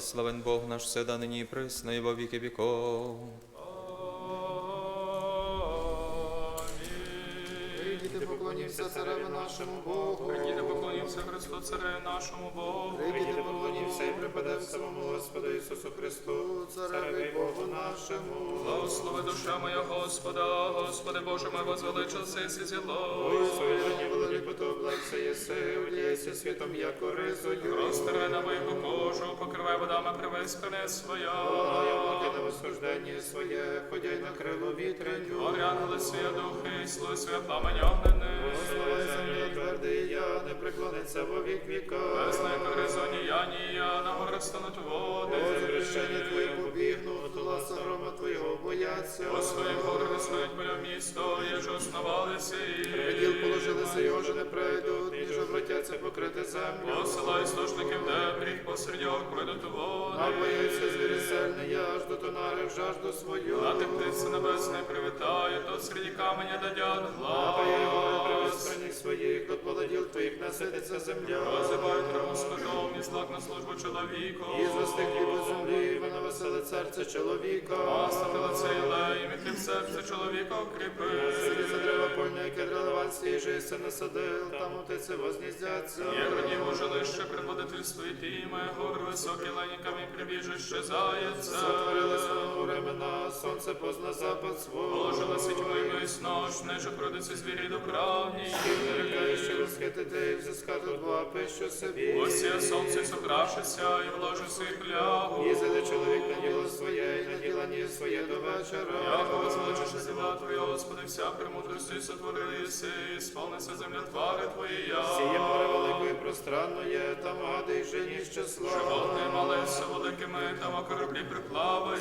Славен Бог наш всегда нині і присно, і во віки віков. Прийдіте, поклонімся цареві нашому Богу. Прийдіте, поклонімося Христу, Цареві нашому Богу. Прийдіте, поклонімся і припадемо самому Господу Ісусу Христу, цареві Богу нашому. Благослови душа моя Господа, Господи Боже мой, возвеличився і зіло. Своєрні великоту облегся єси, удієся світом, як ризою. Розтирай на вийку кожу, покривай водами привиспене своя. Благаю Боги на восхождення своє, ходяй на крило вітреню. Горі ангели своє духи, слуй своє пламень огнене. Земля твердий я, не преклониться во вік віка. Ні, я на горах стануть води. Возвращення Твоє побігнуть, гласа грома Твоєго бояться. Господи, гори не стоять моє місто, я ж основалися і. Приділ положилися, покрити землю. Посилай служників дебрів, його пройдуть води. А боїться звірі сильний, я аж до тонарив жажду свою. А ти птиці небесної привітає, то серед каменя дадять А я своїх, от плододіл твоїх насититься земля. Позивають траву скотом, і злак на службу чоловіку. І звести хліб у землі, вона веселить серце чоловіка. Пастати лице і хліб серце чоловіка укріпи. За дерева польне, яке дрелеван свіжий, се насадил, там птиці возніздяться. Є гранів у жилище, предводительство і тіме, гори високі леніками прибіжище заяця. Сотворили свого времена, сонце позна запад свого. Положила і мись нож, неже пройдеться звірі до правні. Нарікає, що розхитити, і взискати два пищу собі. Ось я сонце сokraшися, і вложу своїх лягу. Їздили чоловік на діло своє, і на діло ні своє до вечора. Яко возвеличиш зіла Твої, Господи, вся премудрості сотворили єси, і сповниться земля твари Твоя. Сіє море велике і пространне, там гади й жені з числа. Животне малися великими, там а кораблі приплаваю.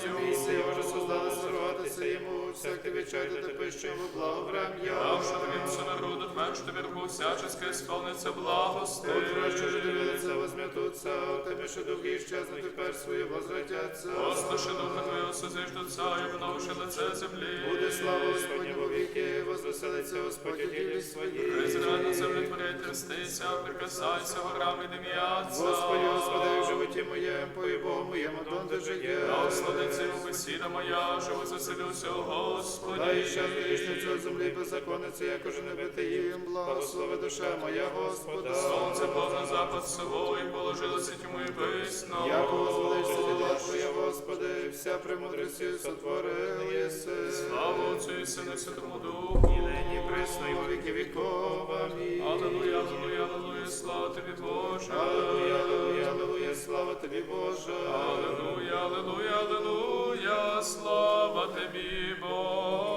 Його ж создали сорватися йому, всяке вечеря та пищу йому благоврем'я. Давши тобі всю народу, тверджу вірку, всячеske сповниться благости. Утро, що ж дивилися, возм'ятуться, тебе що духи щезнуть, тепер свої возвратяться. Послуши духа Твого, созиждуться, і вновши лице землі. Буде слава Господня во віки, возвеселиться Господь у ділі свої. Призирай на землю творей трястися, прикасайся горами дим'яться. Господи, Господи, в животі моєм, пої Богу моєму, донде жиє. Осладиться у бесіда моя, живу заселюся, о Господі. Дай ще грішницю землі беззаконниці, як уже не бити їм, благослови душа моя Господа. Сонце позна запад собою, положилося тьму і висно. Як возвеличся діла Твоя, Господи, вся премудрості сотворив єси. Слава Отцю і Сину і Святому Духу. І нині присно, і во віки віков. Амінь. Аллилуйя, аллилуйя, аллилуйя, слава тобі, Боже. Аллилуйя, аллилуйя, аллилуйя, слава тобі, Боже. Аллилуйя, аллилуйя, аллилуйя, слава тобі, Боже.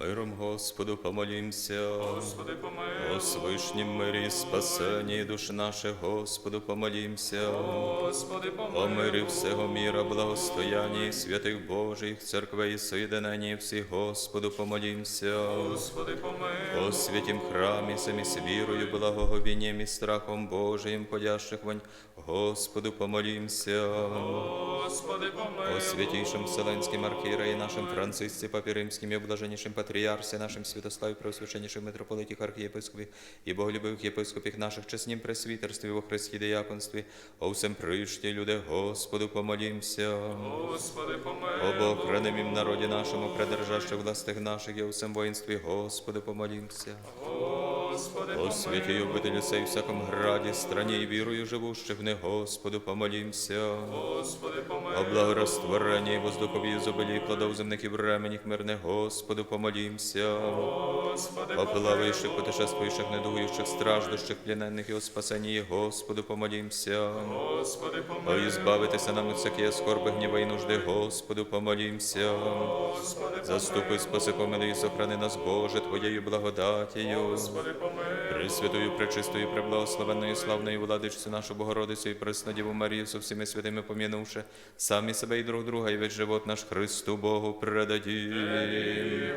Миром Господу помолімся. Господи, помилуй. О свишнім мирі, спасенні душ наших, Господу помолімся. Господи, О мирі всього міра, благостоянні святих Божих, церквей і соєдиненні всіх, Господу помолімся. Господи, помилуй. О святім храмі, самі з вірою, благоговінням і страхом Божиїм подящих вонь, Господу помолімся. Господи, помилуй. О святейшем Вселенским архиереи нашим Франциске, Папе Римским и блаженнейшем Патриарсе нашим святославі, Преосвященнейшем митрополитих архієпископі і боголюбивых єпископів наших, чеснім пресвітерстві во Христі Деяконстві, о всем пришті, люди, Господу помолімся. Господи, О помилуй. Хранимім народі нашому, предержащих властих наших, і у всем воїнстві, Господу помолімся. Господи, О помилуй. святій обителі сей всяком граді, страні і вірою живущих них, Господу помолімся. Господи, О помилуй. благорастворенні воздухові зобилі плодов земних і временіх мирних, Господу помолімся. Господи, О плаваючих, путешествуючих, недугуючих, страждущих, пліненних і о спасенні, Господу помолімся. Господи, О, ізбавитися нам від всякої скорби, гніва і нужди, Господу помолімся. Господи, Заступи, спаси, помилуй, і сохрани нас, Боже, Твоєю благодатію. Господи, помилуй. Пресвятою, пречистою, преблагословенною, славною владичцю нашу Богородицю і Преснодіву Марію со всіми святими помінувши, самі себе і друг друга, і весь живот наш Христу Богу предадім.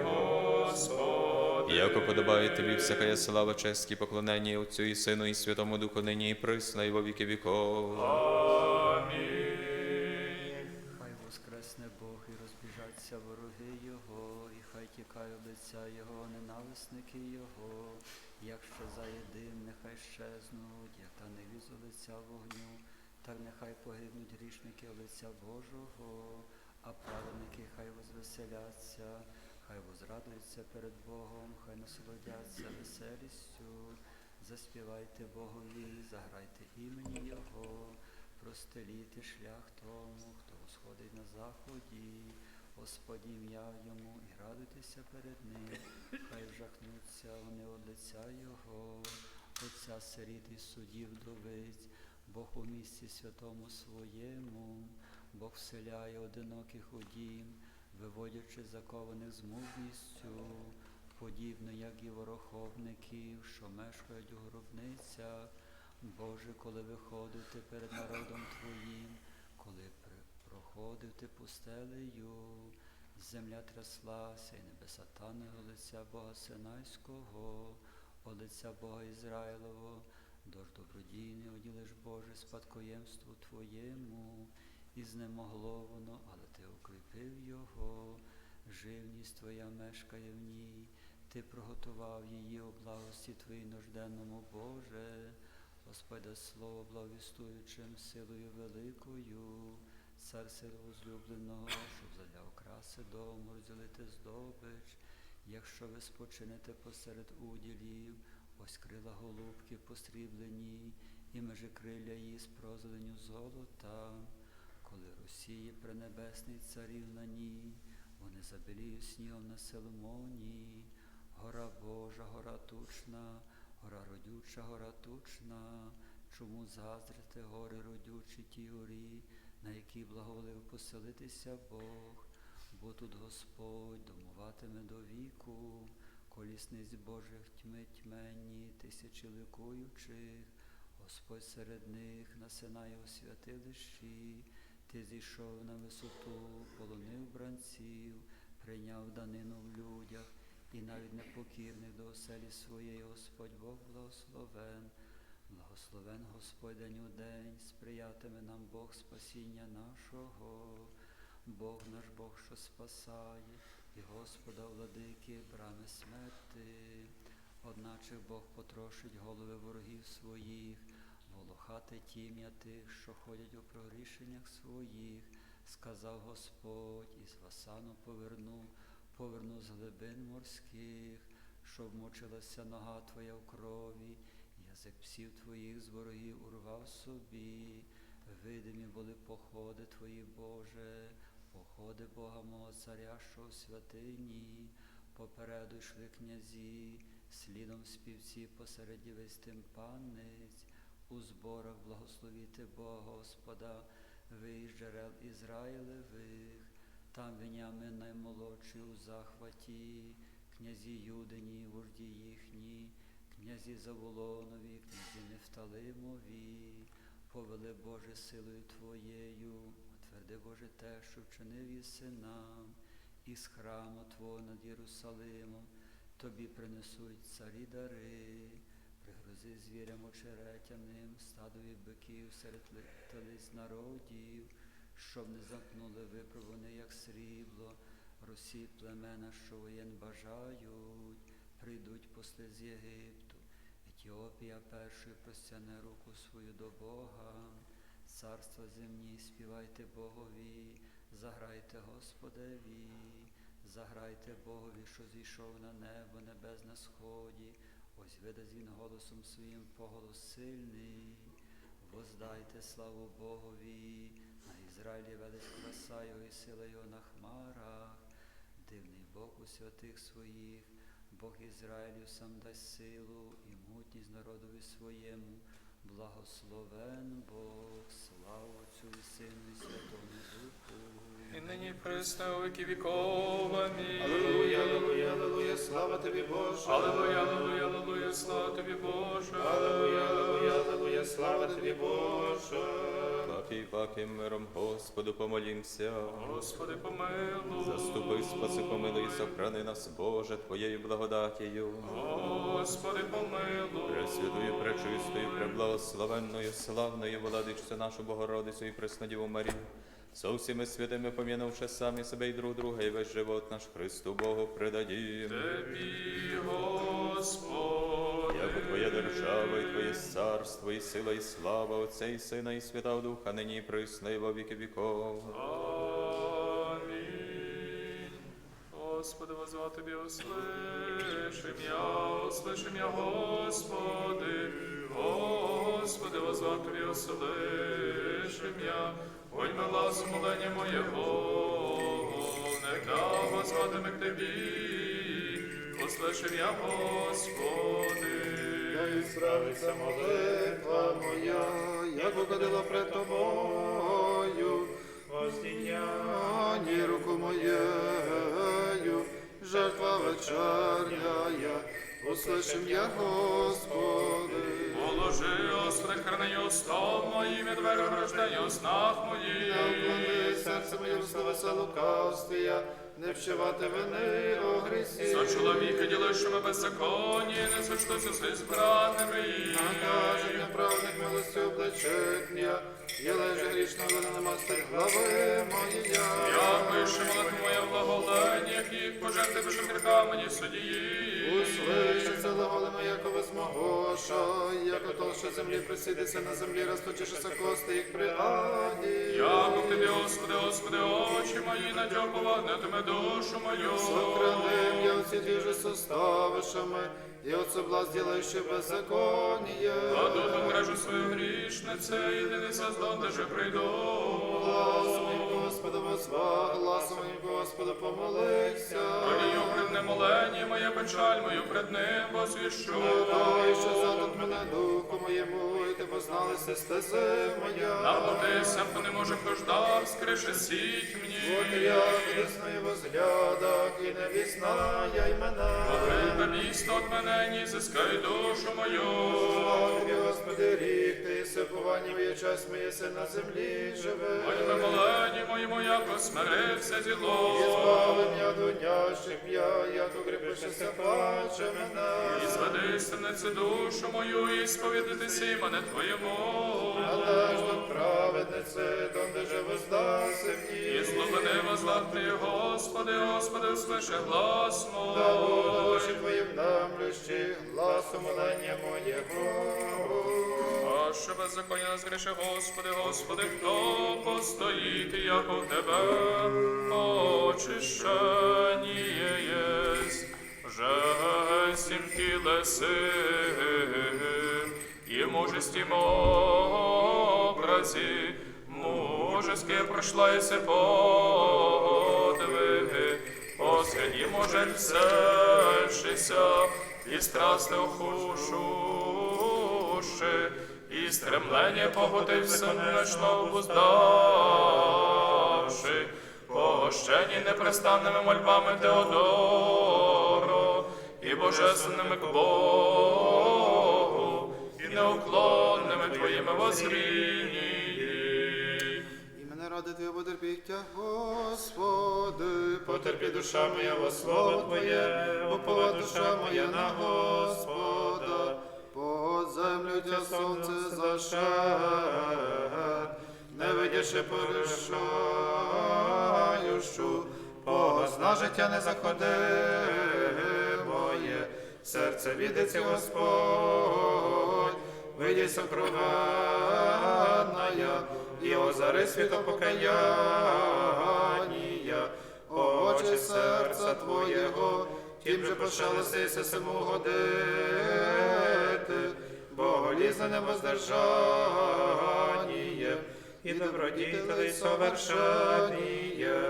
Господи. Яко подобає тобі всякая слава, честь і поклонення Отцю і Сину, і Святому Духу, нині і присно, і во віки віков. Амінь. Хай воскресне Бог і розбіжаться вороги Його, і хай тікає лиця Його, ненависники Його, як щезає дим, нехай щезнуть, як та не з лиця вогню, Так нехай погибнуть грішники лиця Божого, а праведники хай возвеселяться, хай возрадуються перед Богом, хай насолодяться веселістю. Заспівайте Богові, заграйте імені Його, простеліте шлях тому, хто сходить на заході, Господі ім'я йому і радуйтеся перед ним, хай вжахнуться вони од лиця Його, Отця сиріт і судів вдовиць, Бог у місці святому своєму, Бог вселяє одиноких у дім, виводячи закованих з мужністю, подібно як і вороховників, що мешкають у гробницях. Боже, коли виходив ти перед народом Твоїм, коли проходив ти пустелею, земля тряслася, і небеса танули лиця Бога Синайського, от лиця Бога Ізраїлового, дож добродійний оділиш Боже спадкоємству Твоєму, і знемогло воно, але Ти укріпив його, живність Твоя мешкає в ній, Ти приготував її у благості Твоїй нужденному Боже, Господа слово благовістуючим силою великою, цар сил возлюбленого, щоб задля окраси дому розділити здобич, якщо ви спочинете посеред уділів, ось крила голубки посріблені, і межи крилля її з прозеленю золота, коли Росії пренебесний царів на ній, вони забіліють снігом на Селмоні, гора Божа, гора тучна, гора родюча, гора тучна, чому заздрите гори родючі ті горі, на якій благоволив поселитися Бог, бо тут Господь домуватиме до віку, колісниць Божих тьми тьмені, тисячі ликуючих, Господь серед них насинає у святилищі, ти зійшов на висоту, полонив бранців, прийняв данину в людях, і навіть непокірних до оселі своєї Господь Бог благословен. Благословен Господь день у день, сприятиме нам Бог спасіння нашого, Бог наш Бог, що спасає, і Господа владики, брами смерти. Одначе Бог потрошить голови ворогів своїх, волохати тім'я тих, що ходять у прогрішеннях своїх, сказав Господь, із Васану поверну, поверну з глибин морських, щоб мучилася нога твоя в крові, язик псів твоїх з ворогів урвав собі, видимі були походи твої, Боже, походи Бога мого царя, що у святині, попереду йшли князі, слідом співці посеред дівець тимпанниць, у зборах благословіти Бога Господа, ви джерел Ізраїлевих, там Венями наймолодший у захваті, князі Юдині, вожді їхні, князі Заволонові, князі Нефталимові, повели Боже силою Твоєю, утверди Боже те, що вчинив єси нам, із храму Твого над Єрусалимом, Тобі принесуть царі дари, пригрози звірям очеретяним, стадові биків серед телиць народів, щоб не замкнули випробуване, як срібло, Росі племена, що воєн бажають, прийдуть посли з Єгипту. Етіопія першою простяне руку свою до Бога, царства земні, співайте Богові, заграйте Господеві, заграйте Богові, що зійшов на небо, небес на сході, ось видасть він голосом своїм поголос сильний. Воздайте славу Богові, на Ізраїлі велич краса його і сила його на хмарах, дивний Бог у святих своїх, Бог Ізраїлю сам дасть силу і мутність народові своєму, благословен Бог, слава Отцю і Сину і Святому Духу. І нині присно віки віков. Амінь. Аллилуйя, аллилуйя, аллилуйя, слава тобі, Боже. Аллилуйя, аллилуйя, аллилуйя, слава тобі, Боже. Аллилуйя, аллилуйя, аллилуйя, слава тобі, Боже. Паки, паки, миром Господу помолімся. Господи, помилуй. Заступи, спаси, помилуй, і сохрани нас, Боже, Твоєю благодатію. Господи, помилуй. Пресвятою, пречистою, преблагословенною, славною владичцю нашу Богородицю і Преснодіву Марію, со всіми святими помінувши самі себе і друг друга, і весь живот наш Христу Богу предадім. Тебі, Господь Яко Твоя держава, і Твоє царство, і сила, і слава Отця і Сина, і Святого Духа, нині і присно, і во віки віков. Амінь. Господи, возвав Тобі, услышим я, услышим я, Господи. Господи, возвав Тобі, услышим я. Ой, мила сумолення моєго, не дав возватиме к Тобі. Услышим я, Господи. Справиться молитва моя, як угодила пред тобою, воздіяння руку моєю, жертва вечерня, услышим я, Господи. Положи, Господи, храни устав моїм, і рождення у снах моїх. вклони серце моє в словеса лукавствія, не вчивати вини о грісі. За чоловіка ділишими беззаконні, не сочтуся з А каже, неправник милості облечетня, є леже грішно вина нема стих глави моєї. Я пишу молитву моє благоленнях, їх пожерти пишем гріха мені судії. Услышиться глаголами, яко возмогоша, яко толще землі присідеться на землі, расточишися кости їх при аді. Яко тобі, Господи, Господи, очі мої надьоповагнетиме душу мою. Сохраним я оці двіжі суставишами, і от соблазн ділаючи беззаконіє. А духом гражу свою грішнице, єдиний не де даже приду. Гласом моїм Господу возва, гласом Господу помолився. Олію пред ним молені, моя печаль мою пред ним возвіщу. Дай, що задат мене духу моєму, і ти позналися стези моя. Наплатися, хто не може хождав, скриши сіть мені. я в возглядах, і не вісна я й мене. Покрите місто от мене, ні зискай душу мою. Слава Господи, рік, ти сипування моє час моє се на землі живе. Моїми молені моєму, яко смирився І зіло. збавлення дунящих я, як укріпишся, плаче мене. І зведи синиці душу мою, і сповідатися імене Твоєму. Але ж до праведниці, донде же воздаси І мені. злобини возлахти, Господи, Господи, услиши глас Да буду мой. душі твоїм намлющі, гласу молення моєго. Що беззаконня згріши, Господи, Господи, хто постоїть, як у Тебе очищення єсть, вже сім тілеси, і мужестім образі, мужеске пройшла і подвиги, посреди може всешися, і страсне охушуши, і стремлення погоди всенечно обуздавши, погощені непрестанними мольбами Теодоро, і божественними к Богу, і неуклонними твоїми воззрінні. І мене ради Твоє потерпіття, Господи, потерпі душа моя во слово Твоє, упова душа моя на Господа, землю тя сонце зашед, не видяше порішающу, позна життя не заходи моє, серце відеться Господь, видій сокровенная, і озари світопокаяння, очі серця Твоєго, тим же пошалися саму годити, бо голізне невоздержання, і добродітелей совершенніє.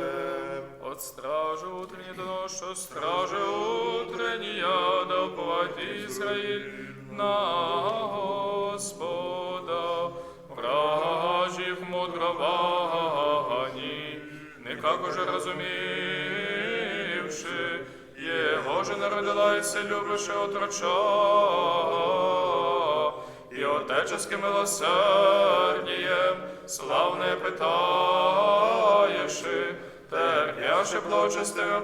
От стражи утренней до ночи, стражи утренняя, да уповает Израиль на Господа. Вражих мудрований, никак уже разумевши, Его же народилася любише отроча, и отеческим милосердием славне питаєши, терпяше плочестивим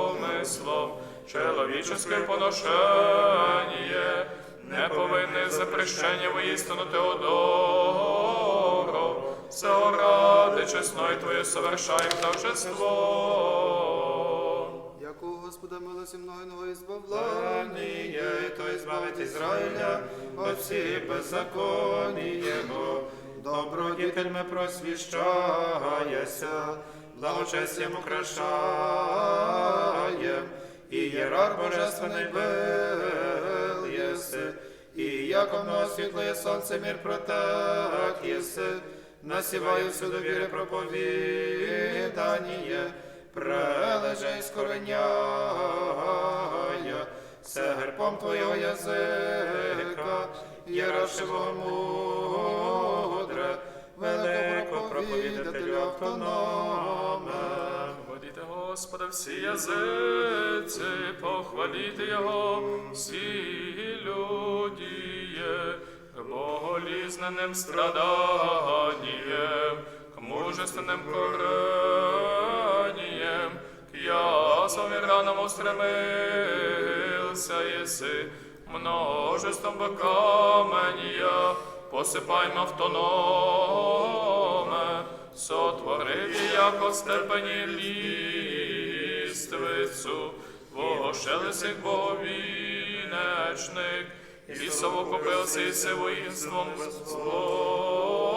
помислом, чоловіческе поношення, не повинне запрещення воістину Теодоро, все чесної Твоє совершаєм торжество. Як у Господа милосердя, спаси многого избавления, то избавить Израиля от всіх беззаконій Його. Добродітельми просвіщаяся, благочестям украшаєм, і єрарх божественний бел єси, і яко много світлоє сонце мір протек єси, насіваю всюду віри проповіданіє, прележе і скореняя, все герпом твого язика, єрашиво мудре, велико проповідателю автономе. Хваліте Господа всі язиці, похваліте Його всі люди, к боголізненим страданием, к мужественным коранием, к ясам и ранам устремился еси, множеством каменья, посипаймо автономе, сотворив яко степені ліствицю, вошелесик боговінечник, і совокупився із воїнством злотних,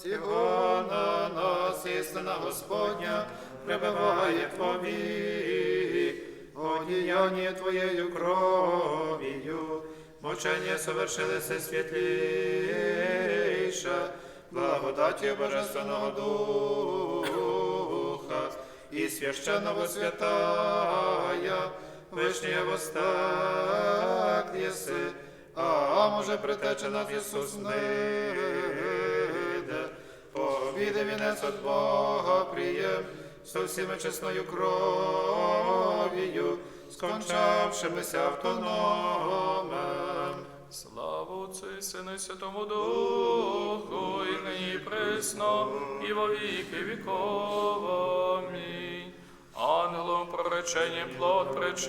утвердися милость Його на нас, істина Господня, прибиває повік, одіяння Твоєю кров'ю, мучення совершилися світліше, благодаті Божественного Духа і священного святая, вишня востак єси, а може притече нас Ісус ниде, побіди вінець от Бога приєм, со всіми чесною кров'ю, скончавшимися автономем. Слава Отцю і Сину і Святому Духу, і нині присно, і во віки віков. Амінь. Ангелом прореченням плод пречист,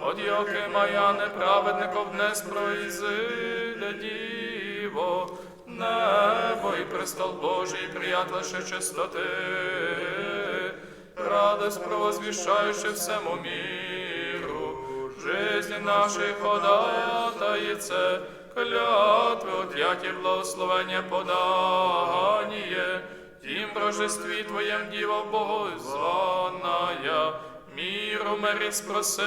от яки моя неправедников днес произиде діво, небо і престол Божий, приятелше чистоти, радость провозвіщаючи всему миру, жизни нашей ходатаице, клятвы отъятие благословения подание, тим божестві Твоєм Діва Богу званая, миру мирі спроси,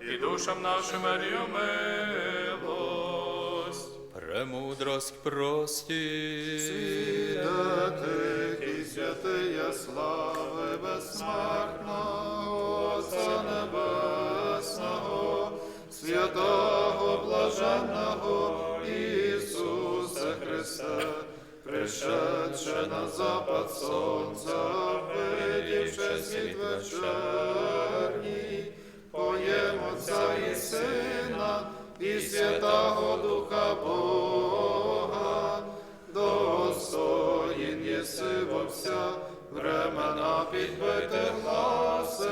і душам нашим мирю милость. Премудрость прості. Святих і святия слави безсмертного Отця Небесного, святого блаженного Ісуса Христа, пришедше на запад сонця, видівши світ вечерній, поєм Отця і Сина, і Святого Духа Бога, єси времена підбити гласи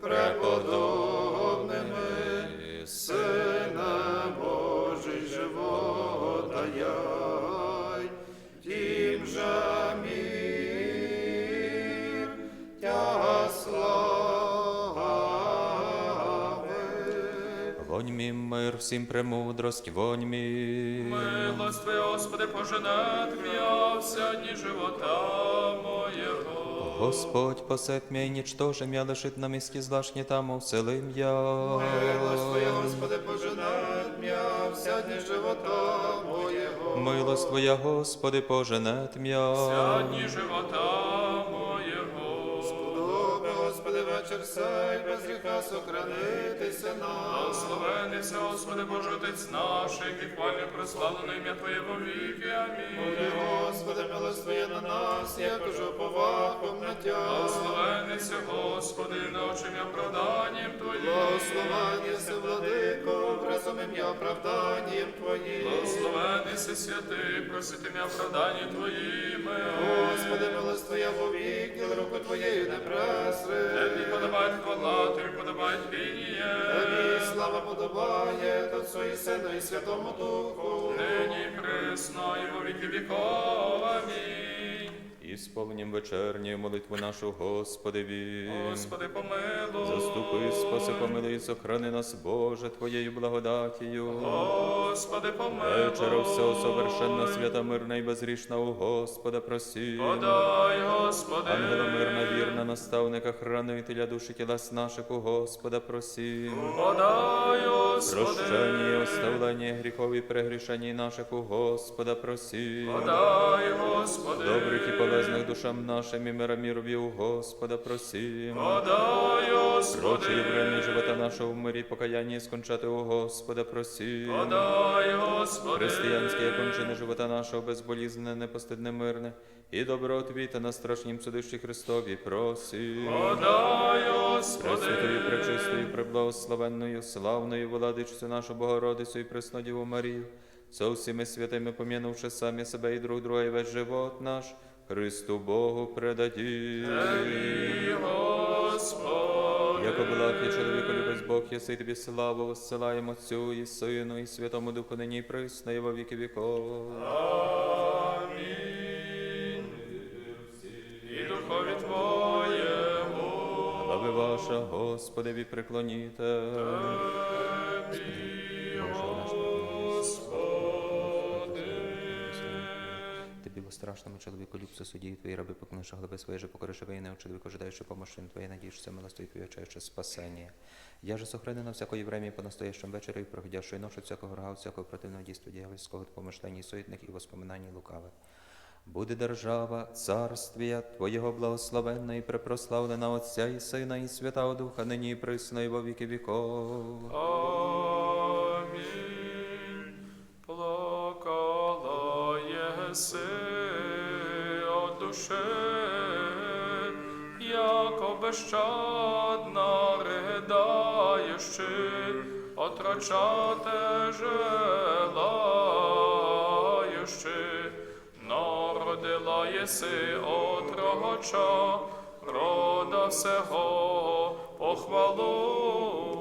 преподобними, мир, всім премудрость, вонь мій. Милость Твоя, Господи, поженет м'я вся дні живота моєго. Господь посет мя, і нічтожим я лишит на місці злашні там уселим я. Милость Твоя, Господи, поженет м'я вся дні живота моєго. Милость Твоя, Господи, поженет м'я. Вся дні живота сей, без гріха сохранитися нам. Благословений все, Господи, Боже, Отець наш, який хвально прославлене ім'я Твоє во віки. Амінь. Буде, Господи, милость на нас, як уже повахом на Тя. Благословений все, Господи, научим я оправданням Твоїм. Благословення се, владико, разом ім'я оправданням Твоїм. Благословений си святий, просити м'я оправдання Твоїми. Господи, милость Твоя вовік, діл руку Твоєю не пресри. Тобі хвала, Тобі подобає Твіє. Тобі слава подобає Отцу і Сину і Святому Духу. нині присно і во віки віков. І сповнім вечерню молитву нашу Господеві. Господи, помилуй. Заступи, спаси, помилуй, сохрани нас, Боже, Твоєю благодатію. Господи, помилуй. Вечора всього совершенна, свята, мирна і безрішна у Господа просі. Подай, Господи. Ангела мирна, вірна, наставника, хранителя душі тілес наших у Господа просі. Подай, Господи. Прощення, оставлення гріхов і прегрішень наших у Господа просі. Подай, Господи. Добрих і полезних душам нашим і мира мірові у Господа просім. Подай, Господи. Времені живота нашого в мирі покаянні скончати у Господа просім. Подай, Господи. Християнське кончини живота нашого безболізне, непостидне, мирне, і добро Твіта на страшнім судищі Христові просім. Подай, Господи. Пресвятою, пречистою, преблагословенною, славною владичцю нашу Богородицю і Преснодіву Марію, со всіми святими пом'янувши самі себе і друг друга, і весь живот наш, Христу Богу предадім. Тобі, Господи. Яко благ і чоловіко любець Бог, єси тобі славу, воссилаємо Отцю і Сину, і Святому Духу нині і присно, і во віки віков. Ваша, Господеві, приклоніте. Тобі, Господи. Ти білострашному чоловіку любцю судді твої раби поклонивши глаби свої же покориши війни, у чоловіку ожидаючи помощи твоєї надієшся, милостою твоєю чаще спасення. Я же сохранена всякої времени по настоящем вечері і проходящої ночі всякого рога, всякого противного дійства дьявольського помишлення суетних і воспоминань лукавих. Буде держава, царствія Твоєго благословенна і препрославлена Отця і Сина, і Святого Духа, нині і присно, і во віки віков. Амінь. Плакала єси от душі, як безщадна ридаючи, отрачати желаючи, єси отроча, рода всего похвалу.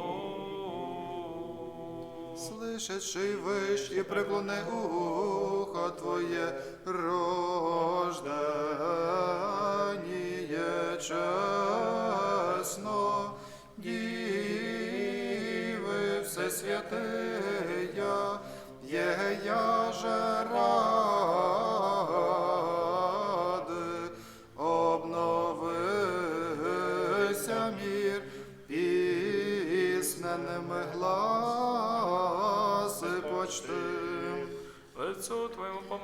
Слышащий виш і преклони ухо Твоє рожденіє чесно, діви все святия, є я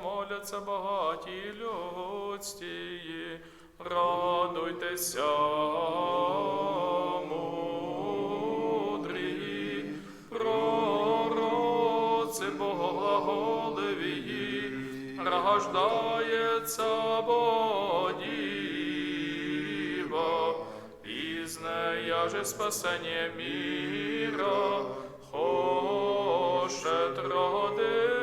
Твоєму помоляться багаті людські, радуйтеся, мудрі, пророці Богоглаголиві, рождається Бодіва, пізне я же спасення міра, хоше трудитися.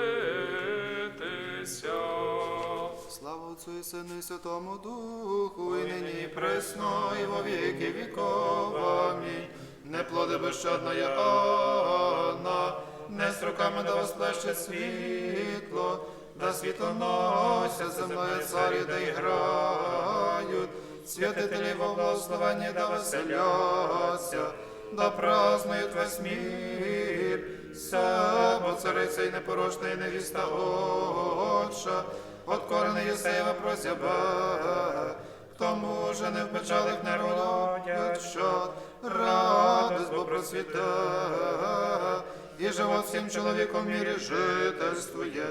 Слава Отцю і Сину і Святому Духу, і нині і присно, і во віки віков. Амінь. Не плоди безщадної Анна, не з руками да восплеще світло, да світлоносять земною царі, да іграють, святителі во благословенні да веселяться, да празднують весь мир, Сабо цариця і непорочна, і невіста Отча, от корени Єсеєва просяба, тому же не в печалих не що радость бо просвіта, і живот всім чоловіком мірі жительствує,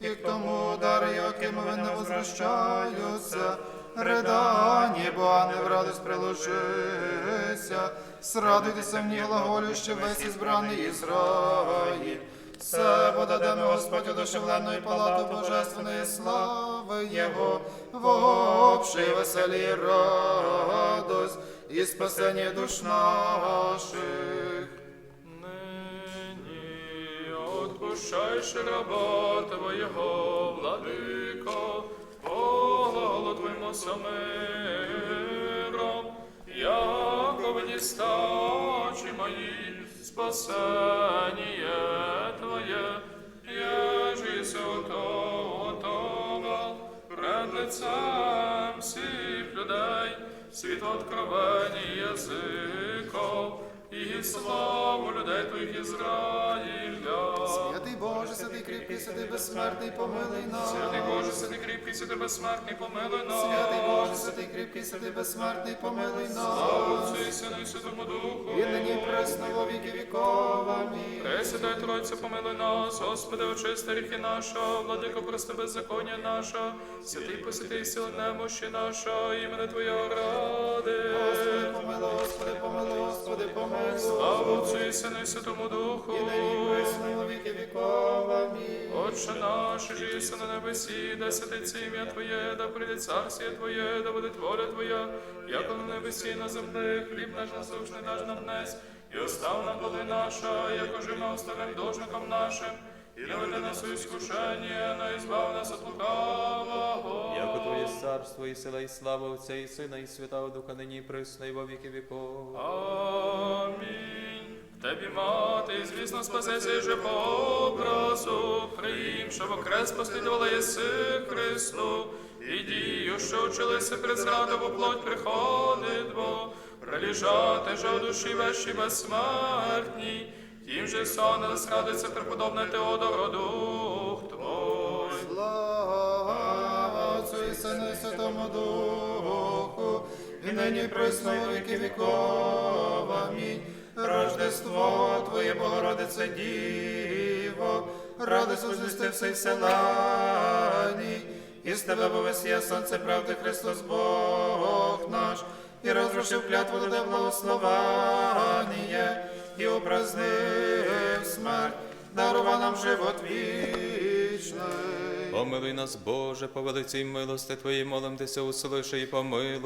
і к тому дари, яким не возвращаються, Редані, бо не в радость приложися, срадуйтеся в ній глаголюще весь ізбраний Ізраїль. Все подадемо Господь одушевленої палату божественної слави Його, в общій веселі радость і спасення душ наших. Нині отпущаєш раба Твоєго, владико, Твоєму самиром, яко в дістачі мої, спасение Твое, я се готово пред лицам всех людей, світ откровення язиков і славу людей Твоїх Ізраїля. Святий Боже, святий кріпкий, святий безсмертний, помилуй нас. Святий Боже, святий кріпкий, святий безсмертний, помилуй нас. Святий Боже, святий кріпкий, святий безсмертний, помилуй Слава нас. Отцю і Сину і Святому Духу. І нині пресно во віки віков. Амінь. Пресвятай Тройця, помилуй нас, Господи, очисти ріхи наша, владико, прости беззаконня наша, святий посвятий сил немощі наша, імени Твоя ради. Господи, помилуй, Господи, помилуй, Господи, помилуй. Слава Отцю і Сину і Святому Духу. І нині віки вікова. Отче наш, жиси на небесі, да святиться ім'я Твоє, да прийде царствіє Твоє, да буде воля Твоя, як на небесі на землі, хліб наш насущний даж нам днес, і остав нам води наша, як уже ми оставим должником нашим, і не веди нас у іскушення, но ізбав нас от лукавого. Яко Твоє царство і сила, і слава Отця і Сина, і Святого Духа, нині і присно, і во віки віков. Амінь. В Тебі мати, і, звісно, спасеться же по образу, приїм, що в окрес послідувала єси Христу, і дію, що вчилися при зрадову плоть приходить, бо приліжати же в душі вещі безсмертні, тим же сон зрадиться преподобне Теодоро Дух Твой. Слава Отцю і Сину і Святому Духу, і нині пресно во віки віков. Рождество Твоє, Богородице Діво, радость возвести всей селані, і з Тебе повесія сонце правди Христос Бог наш, і розрушив клятву до благословення, і упразднив смерть, дарував нам живот вічний. Помилуй нас, Боже, по великій милости Твоїй, молим Тися, услиши і помилуй.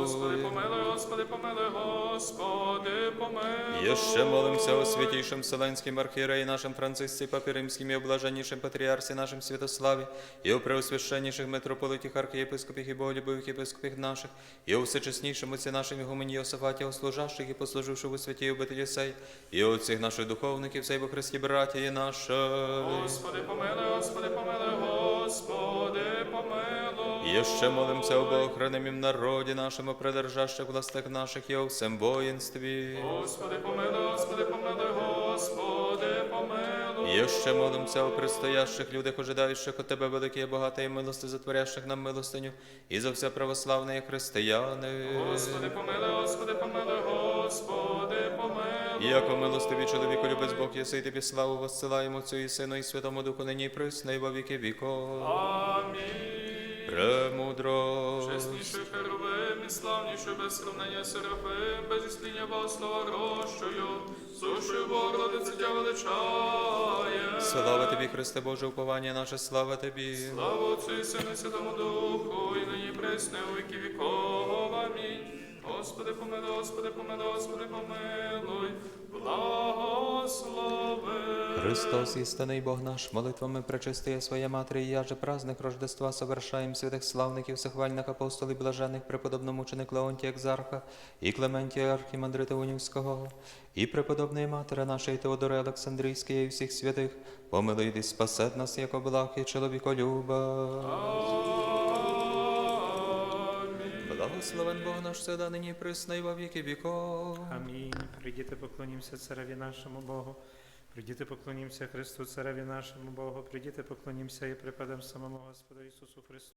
Господи, помилуй, Господи, помилуй, Господи, помилуй. Еще молимся о святейшем Вселенском архиерее нашем Франциске, Папе Римским и о блаженнейшем Патриарсе нашем Святославе, и о преосвященнейших митрополитах, архиепископах и боголюбивых епископах наших, и о всечестнейшем Отце нашем Игумене Иосафате, о служащих и послуживших у святей обители сей, и о всех наших духовників, сей во Христі братії наші. Господи, помилуй, Господи, помилуй, Господи, помилуй. І ще молимся об охранимім народі нашому, придержащих властях наших і о всем воїнстві. Господи, помилуй, Господи, помилуй, Господи, помилуй. І ще молимся о предстоящих людях, ожидаючих от Тебе великі і багаті милости, затворящих нам милостиню, і за все православні християни. Господи, помилуй, Господи, помилуй, Господи, помилуй. І яко милостиві чоловіку любець Бог, єси тобі славу воссилаємо Отцю і Сину і Святому Духу, нині і присно, і во віки віков. Амінь. Премудро. Чесніший херовим і славніший без сравнення серафим, без ісління Богослова рощою, сушою Богородице тя величає. Слава тобі, Христе Боже, уповання наше, слава тобі. Слава Отцю і Сину і Святому Духу, і нині пресне у віки віков. Амінь. Господи, помилуй, Господи, помилуй, Господи, помилуй, благослови. Христос, істинний Бог наш, молитвами пречистия своя Матері, і я же праздник Рождества совершаєм святих славних і всехвальних апостолів блажених преподобному ученик Леонтія Екзарха і Клементія Архімандрита Унівського, і преподобної Матері нашої Теодори Олександрійської і всіх святих, помилуй і спасет нас, як облах і чоловіколюба. Благословен Бог наш всегда нині і присно, і во віки віков. Амінь. Прийдіте, поклонімося цареві нашому Богу. Прийдіте, поклонімося Христу, цареві нашому Богу. Прийдіте, поклонімося і припадемо самому Господу Ісусу Христу.